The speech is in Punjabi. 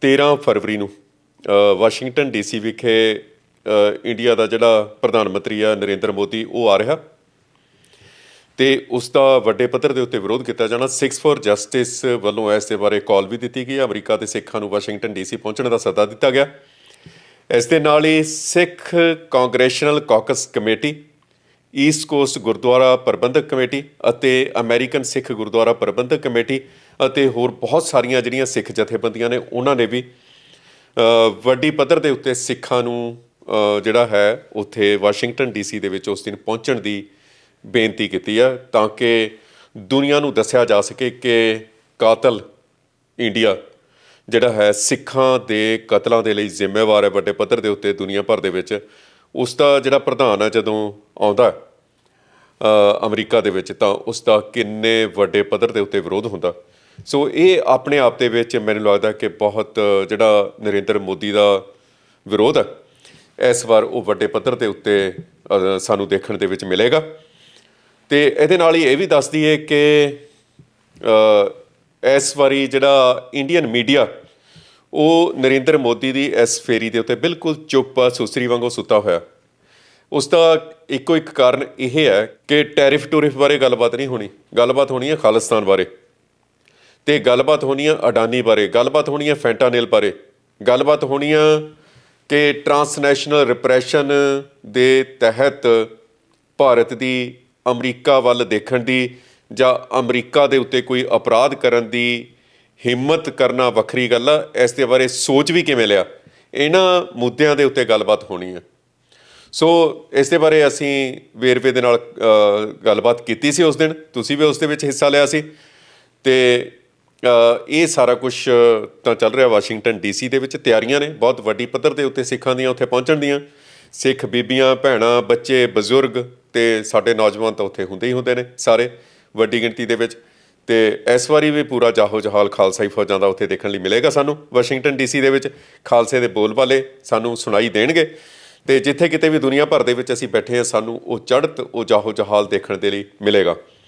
13 ਫਰਵਰੀ ਨੂੰ ਅ, ਵਾਸ਼ਿੰਗਟਨ ਡੀਸੀ ਵਿਖੇ ਇੰਡੀਆ ਦਾ ਜਿਹੜਾ ਪ੍ਰਧਾਨ ਮੰਤਰੀ ਆ ਨਰਿੰਦਰ ਮੋਦੀ ਉਹ ਆ ਰਿਹਾ। ਤੇ ਉਸ ਦਾ ਵੱਡੇ ਪੱਧਰ ਦੇ ਉੱਤੇ ਵਿਰੋਧ ਕੀਤਾ ਜਾਣਾ। 6 ਫॉर ਜਸਟਿਸ ਵੱਲੋਂ ਇਸ ਦੇ ਬਾਰੇ ਕਾਲ ਵੀ ਦਿੱਤੀ ਗਈ। ਅਮਰੀਕਾ ਤੇ ਸਿੱਖਾਂ ਨੂੰ ਵਾਸ਼ਿੰਗਟਨ ਡੀਸੀ ਪਹੁੰਚਣ ਦਾ ਸੱਦਾ ਦਿੱਤਾ ਗਿਆ। ਇਸ ਦੇ ਨਾਲ ਹੀ Sikh Congressional Caucus Committee East Coast Gurdwara Prabandhak Committee ਅਤੇ ਅਮਰੀਕਨ ਸਿੱਖ ਗੁਰਦੁਆਰਾ ਪ੍ਰਬੰਧਕ ਕਮੇਟੀ ਅਤੇ ਹੋਰ ਬਹੁਤ ਸਾਰੀਆਂ ਜਿਹੜੀਆਂ ਸਿੱਖ ਜਥੇਬੰਦੀਆਂ ਨੇ, ਉਹਨਾਂ ਨੇ ਵੀ ਵੱਡੀ ਪੱਧਰ ਦੇ ਉੱਤੇ ਸਿੱਖਾਂ ਨੂੰ ਜਿਹੜਾ ਹੈ, ਉੱਥੇ ਵਾਸ਼ਿੰਗਟਨ ਡੀਸੀ ਦੇ ਵਿੱਚ ਉਸ ਦਿਨ ਪਹੁੰਚਣ ਦੀ ਬੇਨਤੀ ਕੀਤੀ ਹੈ ਤਾਂ ਕਿ ਦੁਨੀਆ ਨੂੰ ਦੱਸਿਆ ਜਾ ਸਕੇ ਕਿ ਕਾਤਲ ਇੰਡੀਆ ਜਿਹੜਾ ਹੈ, ਸਿੱਖਾਂ ਦੇ ਕਤਲਾਂ ਦੇ ਲਈ ਜ਼ਿੰਮੇਵਾਰ ਹੈ ਵੱਡੇ ਪੱਧਰ ਦੇ ਉੱਤੇ ਦੁਨੀਆ ਭਰ ਦੇ ਵਿੱਚ। ਉਸ ਦਾ ਜਿਹੜਾ ਪ੍ਰਧਾਨ ਹੈ ਜਦੋਂ ਆਉਂਦਾ ਅਮਰੀਕਾ ਦੇ ਵਿੱਚ, ਤਾਂ ਉਸ ਦਾ ਕਿੰਨੇ ਵੱਡੇ ਪੱਧਰ ਦੇ ਉੱਤੇ ਵਿਰੋਧ ਹੁੰਦਾ। ਸੋ ਇਹ ਆਪਣੇ ਆਪ ਦੇ ਵਿੱਚ ਮੈਨੂੰ ਲੱਗਦਾ ਕਿ ਬਹੁਤ ਜਿਹੜਾ ਨਰਿੰਦਰ ਮੋਦੀ ਦਾ ਵਿਰੋਧ ਹੈ, ਇਸ ਵਾਰ ਉਹ ਵੱਡੇ ਪੱਧਰ ਦੇ ਉੱਤੇ ਸਾਨੂੰ ਦੇਖਣ ਦੇ ਵਿੱਚ ਮਿਲੇਗਾ। ਤੇ ਇਹਦੇ ਨਾਲ ਹੀ ਇਹ ਵੀ ਦੱਸਦੀ ਹੈ ਕਿ ਇਸ ਵਾਰੀ ਜਿਹੜਾ ਇੰਡੀਅਨ ਮੀਡੀਆ ਉਹ ਨਰਿੰਦਰ ਮੋਦੀ ਦੀ ਇਸ ਫੇਰੀ ਦੇ ਉੱਤੇ ਬਿਲਕੁਲ ਚੁੱਪ ਆ, ਸੁਸਰੀ ਵਾਂਗੂ ਸੁੱਤਾ ਹੋਇਆ। ਉਸ ਦਾ ਇੱਕੋ ਇੱਕ ਕਾਰਨ ਇਹ ਹੈ ਕਿ ਟੈਰਿਫ ਟੂਰਿਫ ਬਾਰੇ ਗੱਲਬਾਤ ਨਹੀਂ ਹੋਣੀ। ਗੱਲਬਾਤ ਹੋਣੀ ਹੈ ਖਾਲਿਸਤਾਨ ਬਾਰੇ। ਤੇ ਗੱਲਬਾਤ ਹੋਣੀ ਹੈ ਅਡਾਨੀ ਬਾਰੇ, ਗੱਲਬਾਤ ਹੋਣੀ ਹੈ ਫੈਂਟਾਨੇਲ ਬਾਰੇ। ਗੱਲਬਾਤ ਹੋਣੀ ਹੈ ਕਿ ਟਰਾਂਸਨੈਸ਼ਨਲ ਰਿਪਰੈਸ਼ਨ ਦੇ ਤਹਿਤ ਭਾਰਤ ਦੀ ਅਮਰੀਕਾ ਵੱਲ ਦੇਖਣ ਦੀ ਜਾਂ ਅਮਰੀਕਾ ਦੇ ਉੱਤੇ ਕੋਈ ਅਪਰਾਧ ਕਰਨ ਦੀ ਹਿੰਮਤ ਕਰਨਾ ਵੱਖਰੀ ਗੱਲ ਆ, ਇਸ ਦੇ ਬਾਰੇ ਸੋਚ ਵੀ ਕਿਵੇਂ ਲਿਆ? ਇਹਨਾਂ ਮੁੱਦਿਆਂ ਦੇ ਉੱਤੇ ਗੱਲਬਾਤ ਹੋਣੀ ਹੈ ਸੋ ਇਸ ਦੇ ਬਾਰੇ ਅਸੀਂ ਵੇਰਵੇ ਦੇ ਨਾਲ ਗੱਲਬਾਤ ਕੀਤੀ ਸੀ ਉਸ ਦਿਨ, ਤੁਸੀਂ ਵੀ ਉਸ ਦੇ ਵਿੱਚ ਹਿੱਸਾ ਲਿਆ ਸੀ। ਤੇ ਇਹ ਸਾਰਾ ਕੁਝ ਤਾਂ ਚੱਲ ਰਿਹਾ ਵਾਸ਼ਿੰਗਟਨ ਡੀਸੀ ਦੇ ਵਿੱਚ, ਤਿਆਰੀਆਂ ਨੇ, ਬਹੁਤ ਵੱਡੀ ਪੱਧਰ ਦੇ ਉੱਤੇ ਸਿੱਖਾਂ ਦੀਆਂ ਉੱਥੇ ਪਹੁੰਚਣ ਦੀਆਂ। ਸਿੱਖ ਬੀਬੀਆਂ, ਭੈਣਾਂ, ਬੱਚੇ, ਬਜ਼ੁਰਗ ਤੇ ਸਾਡੇ ਨੌਜਵਾਨ ਤਾਂ ਉੱਥੇ ਹੁੰਦੇ ਹੀ ਹੁੰਦੇ ਨੇ ਸਾਰੇ, ਵੱਡੀ ਗਿਣਤੀ ਦੇ ਵਿੱਚ। ਤੇ ਇਸ ਵਾਰੀ ਵੀ ਪੂਰਾ ਜਾਹੋ ਜਹਾਲ ਖਾਲਸਾਈ ਫੌਜਾਂ ਦਾ ਉੱਥੇ ਦੇਖਣ ਲਈ ਮਿਲੇਗਾ ਸਾਨੂੰ। ਵਾਸ਼ਿੰਗਟਨ ਡੀਸੀ ਦੇ ਵਿੱਚ ਖਾਲਸੇ ਦੇ ਬੋਲਬਾਲੇ ਸਾਨੂੰ ਸੁਣਾਈ ਦੇਣਗੇ। ਤੇ ਜਿੱਥੇ ਕਿਤੇ ਵੀ ਦੁਨੀਆ ਭਰ ਦੇ ਵਿੱਚ ਅਸੀਂ ਬੈਠੇ ਹਾਂ, ਸਾਨੂੰ ਉਹ ਚੜ੍ਹਤ, ਉਹ ਜਾਹੋ ਜਹਾਲ ਦੇਖਣ ਦੇ ਲਈ ਮਿਲੇਗਾ।